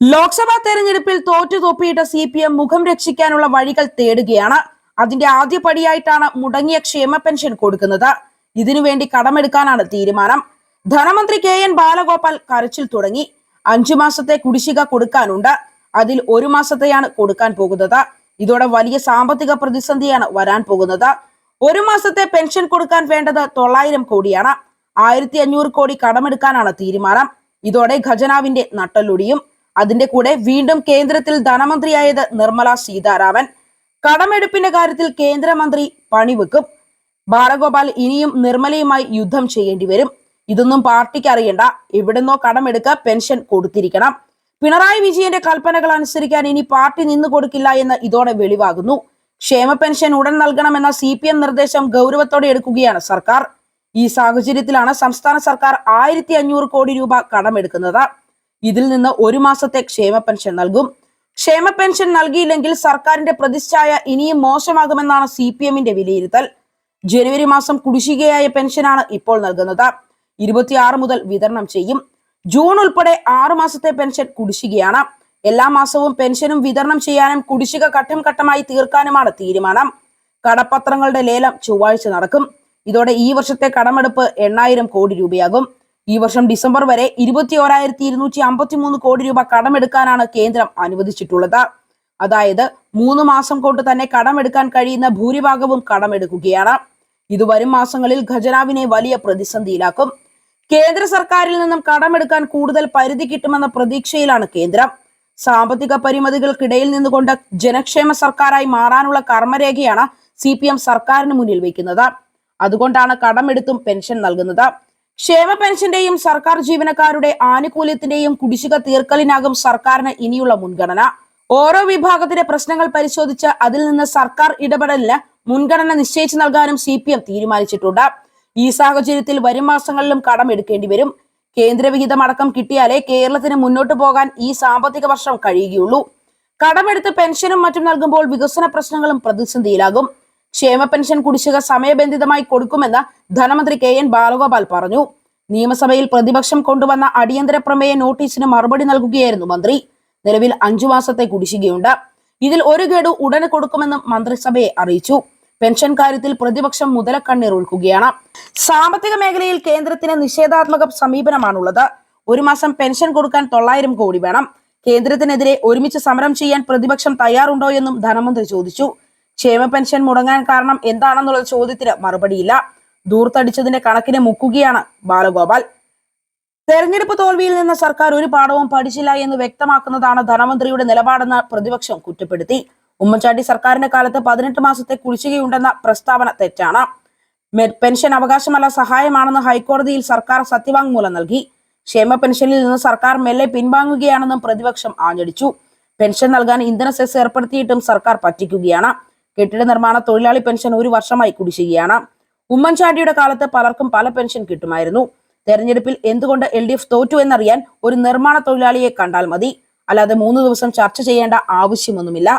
ലോക്സഭാ തെരഞ്ഞെടുപ്പിൽ തോറ്റു തോപ്പിയിട്ട C P M മുഖം രക്ഷിക്കാനുള്ള വഴികൾ തേടുകയാണ്. അതിന്റെ ആദ്യ പടിയായിട്ടാണ് മുടങ്ങിയ ക്ഷേമ പെൻഷൻ കൊടുക്കുന്നത്. ഇതിനുവേണ്ടി കടമെടുക്കാനാണ് തീരുമാനം. ധനമന്ത്രി കെ എൻ ബാലഗോപാൽ കരച്ചിൽ തുടങ്ങി. അഞ്ചു മാസത്തെ കുടിശ്ശിക കൊടുക്കാനുണ്ട്. അതിൽ ഒരു മാസത്തെയാണ് കൊടുക്കാൻ പോകുന്നത്. ഇതോടെ വലിയ സാമ്പത്തിക പ്രതിസന്ധിയാണ് വരാൻ പോകുന്നത്. ഒരു മാസത്തെ പെൻഷൻ കൊടുക്കാൻ വേണ്ടത് തൊള്ളായിരം കോടിയാണ്. ആയിരത്തി അഞ്ഞൂറ് കോടി കടമെടുക്കാനാണ് തീരുമാനം. ഇതോടെ ഖജനാവിന്റെ നട്ടലൊടിയും അതിന്റെ കൂടെ വീണ്ടും കേന്ദ്രത്തിൽ ധനമന്ത്രിയായത് നിർമ്മല സീതാരാമൻ. കടമെടുപ്പിന്റെ കാര്യത്തിൽ കേന്ദ്രമന്ത്രി പണിവെക്കും. ബാലഗോപാൽ ഇനിയും നിർമ്മലയുമായി യുദ്ധം ചെയ്യേണ്ടി വരും. ഇതൊന്നും പാർട്ടിക്ക് അറിയണ്ട. എവിടുന്നോ കടമെടുക്ക പെൻഷൻ കൊടുത്തിരിക്കണം. പിണറായി വിജയന്റെ കൽപ്പനകൾ അനുസരിക്കാൻ ഇനി പാർട്ടി നിന്നു കൊടുക്കില്ല എന്ന് ഇതോടെ വെളിവാകുന്നു. ക്ഷേമ പെൻഷൻ ഉടൻ നൽകണമെന്ന സി പി എം നിർദ്ദേശം ഗൗരവത്തോടെ എടുക്കുകയാണ് സർക്കാർ. ഈ സാഹചര്യത്തിലാണ് സംസ്ഥാന സർക്കാർ ആയിരത്തി അഞ്ഞൂറ് കോടി രൂപ കടമെടുക്കുന്നത്. ഇതിൽ നിന്ന് ഒരു മാസത്തെ ക്ഷേമ പെൻഷൻ നൽകും. ക്ഷേമ പെൻഷൻ നൽകിയില്ലെങ്കിൽ സർക്കാരിന്റെ പ്രതിച്ഛായ ഇനിയും മോശമാകുമെന്നാണ് സി പി എമ്മിന്റെ വിലയിരുത്തൽ. ജനുവരി മാസം കുടിശ്ശികയായ പെൻഷനാണ് ഇപ്പോൾ നൽകുന്നത്. ഇരുപത്തിയാറ് മുതൽ വിതരണം ചെയ്യും. ജൂൺ ഉൾപ്പെടെ ആറു മാസത്തെ പെൻഷൻ കുടിശ്ശികയാണ്. എല്ലാ മാസവും പെൻഷനും വിതരണം ചെയ്യാനും കുടിശ്ശിക ഘട്ടം ഘട്ടമായി തീർക്കാനുമാണ് തീരുമാനം. കടപ്പത്രങ്ങളുടെ ലേലം ചൊവ്വാഴ്ച നടക്കും. ഇതോടെ ഈ വർഷത്തെ കടമെടുപ്പ് എണ്ണായിരം കോടി രൂപയാകും. ഈ വർഷം ഡിസംബർ വരെ ഇരുപത്തി ഓരായിരത്തി ഇരുന്നൂറ്റി അമ്പത്തി മൂന്ന് കോടി രൂപ കടമെടുക്കാനാണ് കേന്ദ്രം അനുവദിച്ചിട്ടുള്ളത്. അതായത് മൂന്ന് മാസം കൊണ്ട് തന്നെ കടമെടുക്കാൻ കഴിയുന്ന ഭൂരിഭാഗവും കടമെടുക്കുകയാണ്. ഇത് വരും മാസങ്ങളിൽ ഖജനാവിനെ വലിയ പ്രതിസന്ധിയിലാക്കും. കേന്ദ്ര സർക്കാരിൽ നിന്നും കടമെടുക്കാൻ കൂടുതൽ പരിധി കിട്ടുമെന്ന പ്രതീക്ഷയിലാണ് കേന്ദ്രം. സാമ്പത്തിക പരിമിതികൾക്കിടയിൽ നിന്നുകൊണ്ട് ജനക്ഷേമ സർക്കാരായി മാറാനുള്ള കർമ്മരേഖയാണ് സി സർക്കാരിന് മുന്നിൽ വയ്ക്കുന്നത്. അതുകൊണ്ടാണ് കടമെടുത്തും പെൻഷൻ നൽകുന്നത്. ക്ഷേമ പെൻഷന്റെയും സർക്കാർ ജീവനക്കാരുടെ ആനുകൂല്യത്തിന്റെയും കുടിശ്ശിക തീർക്കലിനാകും സർക്കാരിന് ഇനിയുള്ള മുൻഗണന. ഓരോ വിഭാഗത്തിന്റെ പ്രശ്നങ്ങൾ പരിശോധിച്ച് അതിൽ നിന്ന് സർക്കാർ ഇടപെടലിന് മുൻഗണന നിശ്ചയിച്ചു നൽകാനും സി പി എം തീരുമാനിച്ചിട്ടുണ്ട്. ഈ സാഹചര്യത്തിൽ വരും മാസങ്ങളിലും കടം എടുക്കേണ്ടി വരും. കേന്ദ്രവിഹിതം അടക്കം കിട്ടിയാലേ കേരളത്തിന് മുന്നോട്ട് പോകാൻ ഈ സാമ്പത്തിക വർഷം കഴിയുകയുള്ളൂ. കടമെടുത്ത് പെൻഷനും മറ്റും നൽകുമ്പോൾ വികസന പ്രശ്നങ്ങളും പ്രതിസന്ധിയിലാകും. ക്ഷേമ പെൻഷൻ കുടിശ്ശിക സമയബന്ധിതമായി കൊടുക്കുമെന്ന് ധനമന്ത്രി കെ എൻ ബാലഗോപാൽ പറഞ്ഞു. നിയമസഭയിൽ പ്രതിപക്ഷം കൊണ്ടുവന്ന അടിയന്തര പ്രമേയ നോട്ടീസിന് മറുപടി നൽകുകയായിരുന്നു മന്ത്രി. നിലവിൽ അഞ്ചു മാസത്തെ കുടിശ്ശികയുണ്ട്. ഇതിൽ ഒരു ഗഡു ഉടനെ കൊടുക്കുമെന്നും മന്ത്രിസഭയെ അറിയിച്ചു. പെൻഷൻ കാര്യത്തിൽ പ്രതിപക്ഷം മുതലക്കണ്ണീർ ഒഴുക്കുകയാണ്. സാമ്പത്തിക മേഖലയിൽ കേന്ദ്രത്തിന് നിഷേധാത്മക സമീപനമാണുള്ളത്. ഒരു മാസം പെൻഷൻ കൊടുക്കാൻ തൊള്ളായിരം കോടി വേണം. കേന്ദ്രത്തിനെതിരെ ഒരുമിച്ച് സമരം ചെയ്യാൻ പ്രതിപക്ഷം തയ്യാറുണ്ടോ എന്നും ധനമന്ത്രി ചോദിച്ചു. ക്ഷേമ പെൻഷൻ മുടങ്ങാൻ കാരണം എന്താണെന്നുള്ള ചോദ്യത്തിന് മറുപടിയില്ല. ദൂർത്തടിച്ചതിന്റെ കണക്കിന് മുക്കുകയാണ് ബാലഗോപാൽ. തെരഞ്ഞെടുപ്പ് തോൽവിയിൽ നിന്ന് സർക്കാർ ഒരു പാഠവും പഠിച്ചില്ല എന്ന് വ്യക്തമാക്കുന്നതാണ് ധനമന്ത്രിയുടെ നിലപാടെന്ന് പ്രതിപക്ഷം കുറ്റപ്പെടുത്തി. ഉമ്മൻചാണ്ടി സർക്കാരിന്റെ കാലത്ത് പതിനെട്ട് മാസത്തെ കുടിശ്ശികയുണ്ടെന്ന പ്രസ്താവന തെറ്റാണ്. പെൻഷൻ അവകാശമല്ല സഹായമാണെന്ന് ഹൈക്കോടതിയിൽ സർക്കാർ സത്യവാങ്മൂലം നൽകി. ക്ഷേമ പെൻഷനിൽ നിന്ന് സർക്കാർ മെല്ലെ പിൻവാങ്ങുകയാണെന്നും പ്രതിപക്ഷം ആഞ്ഞടിച്ചു. പെൻഷൻ നൽകാൻ ഇന്ധന സെസ് ഏർപ്പെടുത്തിയിട്ടും സർക്കാർ പറ്റിക്കുകയാണ്. കെട്ടിട നിർമ്മാണ തൊഴിലാളി പെൻഷൻ ഒരു വർഷമായി കുടിശ്ശികയാണ്. ഉമ്മൻചാണ്ടിയുടെ കാലത്ത് പലർക്കും പല പെൻഷൻ കിട്ടുമായിരുന്നു. തെരഞ്ഞെടുപ്പിൽ എന്തുകൊണ്ട് എൽ ഡി എഫ് തോറ്റു എന്നറിയാൻ ഒരു നിർമ്മാണ തൊഴിലാളിയെ കണ്ടാൽ മതി. അല്ലാതെ മൂന്ന് ദിവസം ചർച്ച ചെയ്യേണ്ട ആവശ്യമൊന്നുമില്ല.